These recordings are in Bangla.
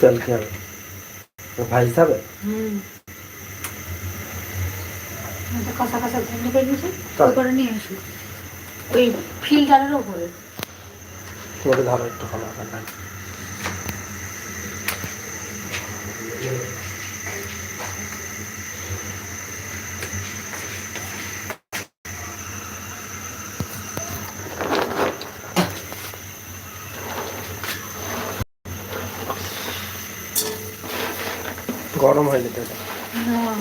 তেল কি হবে ভাই যাবে? হুম। কষা কষা ঘুমনি করে দিয়েছি তাই? নিয়ে আসো। ওই ফিল্টারের ওপরে। ওটা ধরো একটু ভালো হবে গরম হয়ে যেত এটা। হ্যাঁ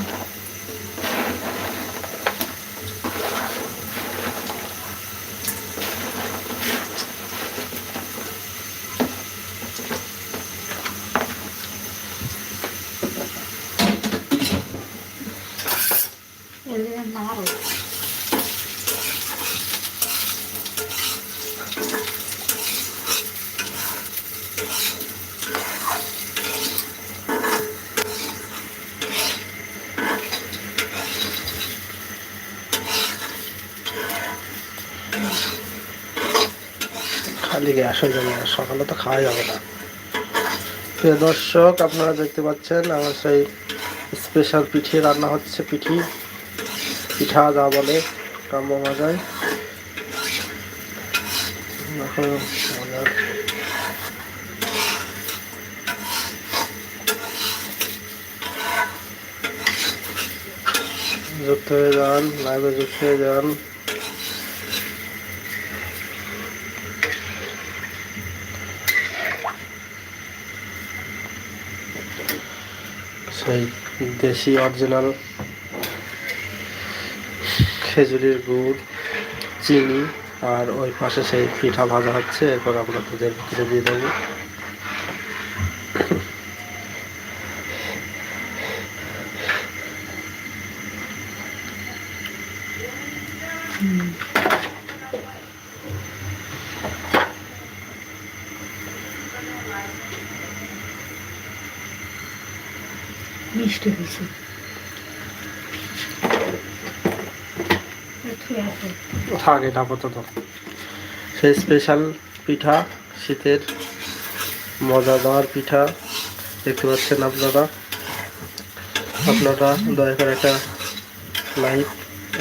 এদের গ্যাস হয়ে যাবে সকালে তো খাওয়া যাবে না। প্রিয় দর্শক, আপনারা দেখতে পাচ্ছেন আমার সেই স্পেশাল পিঠে রান্না হচ্ছে পিঠি। পিঠা যা বলে, কাম্য মজায় যুক্ত হয়ে যান লাইভে যুক্ত হয়ে যান। সেই দেশি অরিজিনাল খেজুরির গুড়, চিনি, আর ওই পাশে সেই পিঠা ভাজা হচ্ছে। এরপর আমরা দুধের ভিতরে দিয়ে দেবো। মিষ্টি হয়েছে। আপাতত। সেই স্পেশাল পিঠা, শীতের মজাদার পিঠা। দেখতে পাচ্ছেন আপনারা। আপনারা দয়া করে একটা লাইক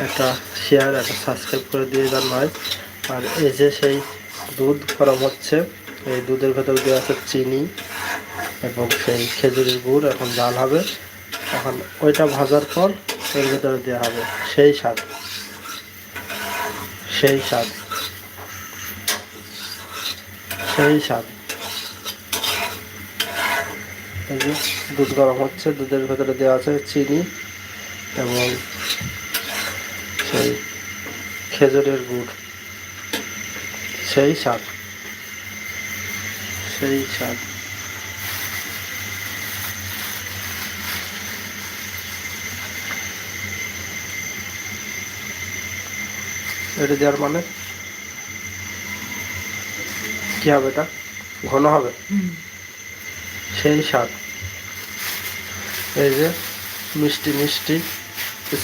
একটা শেয়ার একটা সাবস্ক্রাইব করে দিয়ে যান ভাই। আর এই যে সেই দুধ গরম হচ্ছে, এই দুধের ভেতর দেওয়া আছে চিনি এবং সেই খেজুরের গুড়, এখন জাল হবে। এখন ওইটা ভাজার পর এর ভেতরে দেওয়া হবে সেই স্বাদ। সেই স্বাদ। সেই স্বাদ। এই যে দুধ গরম হচ্ছে, দুধের ভেতরে দেওয়া আছে চিনি এবং সেই খেজুরের গুড়। সেই স্বাদ। সেই স্বাদ। এটা দেওয়ার মানে? কি হবে এটা? ঘন হবে? সেই স্বাদ। এই যে মিষ্টি মিষ্টি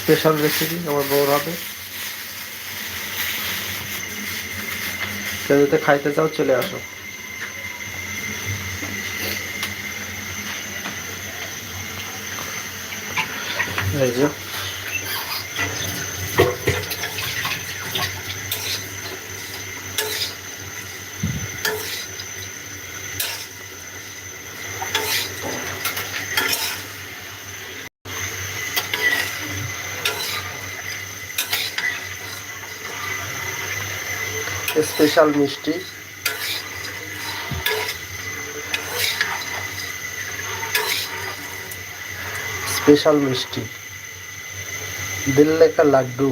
স্পেশাল রেসিপি আমার বউর হবে কেউ যদি খাইতে চাও চলে আসো। এই যে স্পেশাল মিষ্টি। স্পেশাল মিষ্টি। দিল্লি কা লাড্ডু।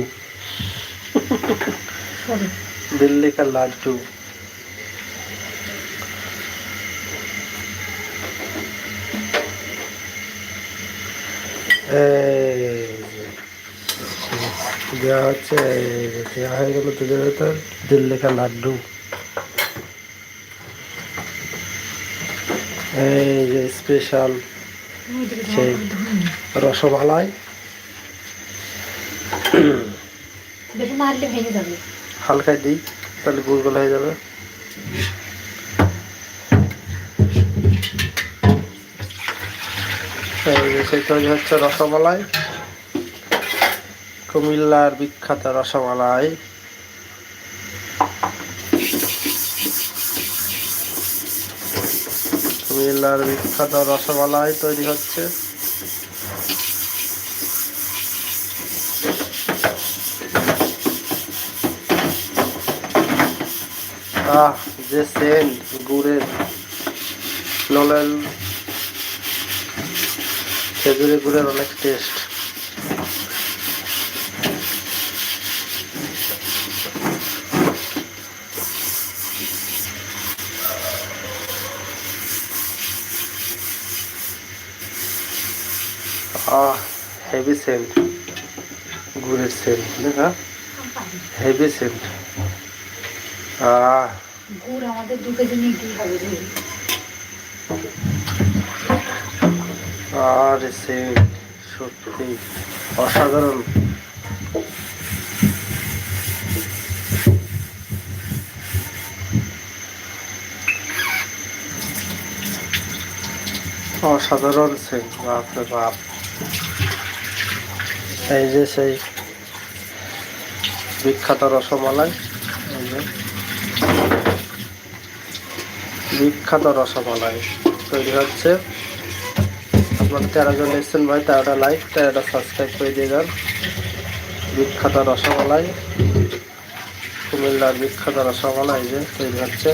দিল্লি কা লাড্ডু। যে। দেওয়া হচ্ছে দেওয়া হয়ে গেলো দুধের ভেতর দিল লেখা লাড্ডু। এই যে স্পেশাল সেই রসমালাই। হালকা দিই তাহলে গুড়গুলো হয়ে যাবে। সেই তৈরি হচ্ছে রসমালাই। কুমিল্লার বিখ্যাত রসমালাই। কুমিল্লার বিখ্যাত রসমালাই তৈরি হচ্ছে। আহ, যে সেন্ট গুড়ের নলেন খেজুরি গুড়ের অনেক টেস্ট আহ হেভি সেন্ট গুড়ের সেন্ট দেখা হেভি সেন্ট আহ গুড় আমাদের দু কেজি নিতেই হবে আর সে সত্যি অসাধারণ। অসাধারণ সে বাপরে বাপ। এই যে সেই বিখ্যাত রসমালাই, এই যে বিখ্যাত রসমালাই তৈরি হচ্ছে। আপনারা তেরো জন এসছেন ভাই তেরোটা লাইক তেরোটা সাবস্ক্রাইব করে দিয়ে যান। বিখ্যাত রসমালাই, কুমিল্লার বিখ্যাত রসমালাই যে তৈরি হচ্ছে।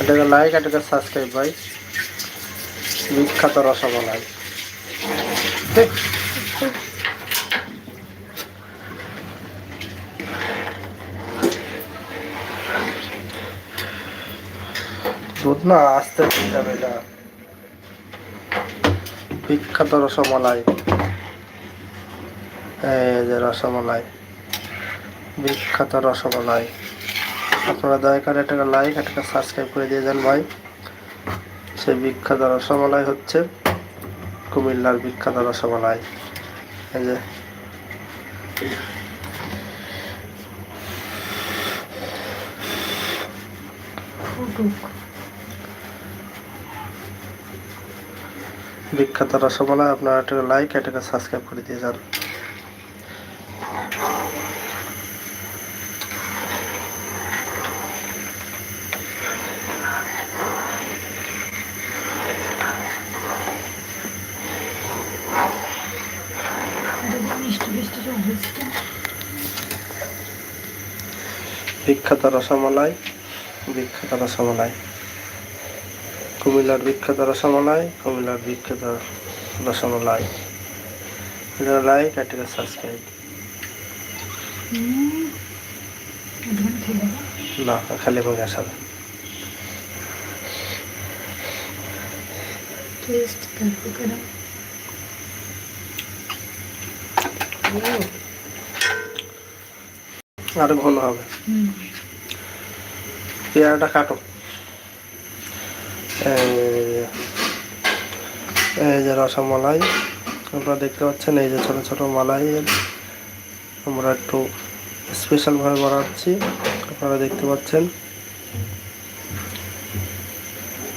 এটাকে লাইক এটাকে সাবস্ক্রাইব ভাই। বিখ্যাত রসমালাই দুধ না আস্তে হবে এটা বিখ্যাত রসমালাই এই যে রসমালাই বিখ্যাত রসমালাই আপনারা দয়া করে এটাকে লাইক একটা সাবস্ক্রাইব করে দিয়ে যান ভাই। সেই বিখ্যাত রসমালাই হচ্ছে কুমিল্লার বিখ্যাত রসমালাই। এই যে। বিখ্যাত রসমালাই আপনারা একটা লাইক এটাকে সাবস্ক্রাইব করে দিয়ে যান। বিখ্যাত রসমালাই বিখ্যাত রসমালাই। কুমিল্লার বিখ্যাত রসমালাই, কুমিল্লার বিখ্যাত রসমালাই। লাইক এটাকে সাবস্ক্রাইব না, খালি ভেঙে আসাবে টেস্ট তারপর কেন আর ঘন হবে। পেয়ারাটা কাটো। এই যে- রসমালাই আপনারা দেখতে পাচ্ছেন, এই যে ছোট ছোট মালাই আমরা একটু স্পেশালভাবে বানাচ্ছি। আপনারা দেখতে পাচ্ছেন,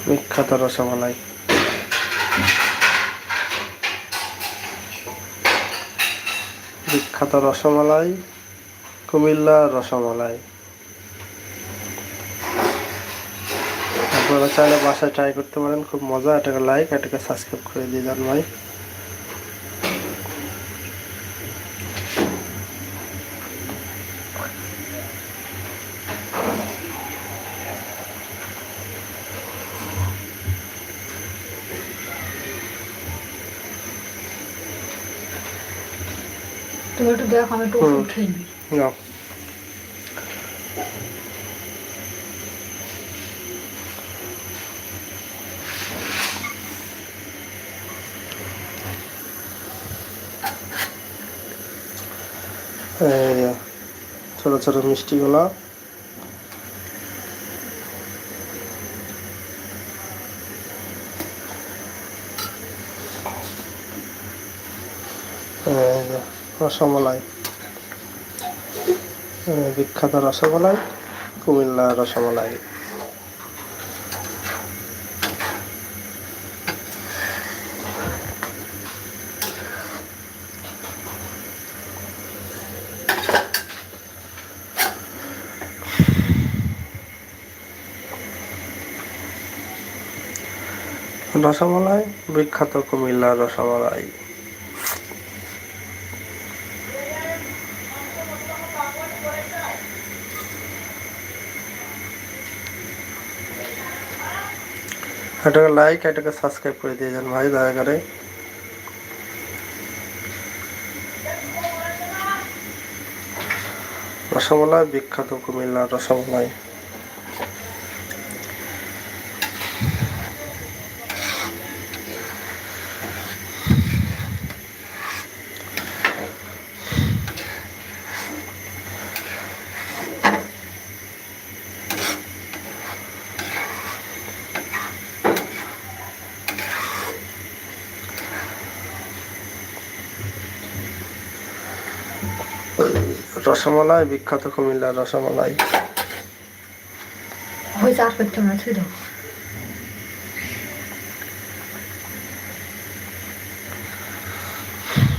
বিখ্যাত রসমালাই বিখ্যাত রসমালাই কুমিল্লা রসমালাই। আপনারা চাইলে বাসায় ট্রাই করতে পারেন খুব মজা এটাকে লাইক এটাকে সাবস্ক্রাইব করে দিয়ে যান ভাই। তুমি একটু দেখো আমি একটু। ওষুধ খেয়ে নিই। নাও ছোট ছোট মিষ্টিগুলা। রসমালাই। বিখ্যাত রসগোল্লাই কুমিল্লা রসমালাই। রসমালাই বিখ্যাত কুমিল্লার রসমালাই। এটাকে লাইক এটাকে সাবস্ক্রাইব করে দিয়ে যান ভাই দয়া করে। রসমালাই বিখ্যাত কুমিল্লার রসমালাই। রসমালাই বিখ্যাত কুমিল্লার রসমালাই। হয়েছে করতে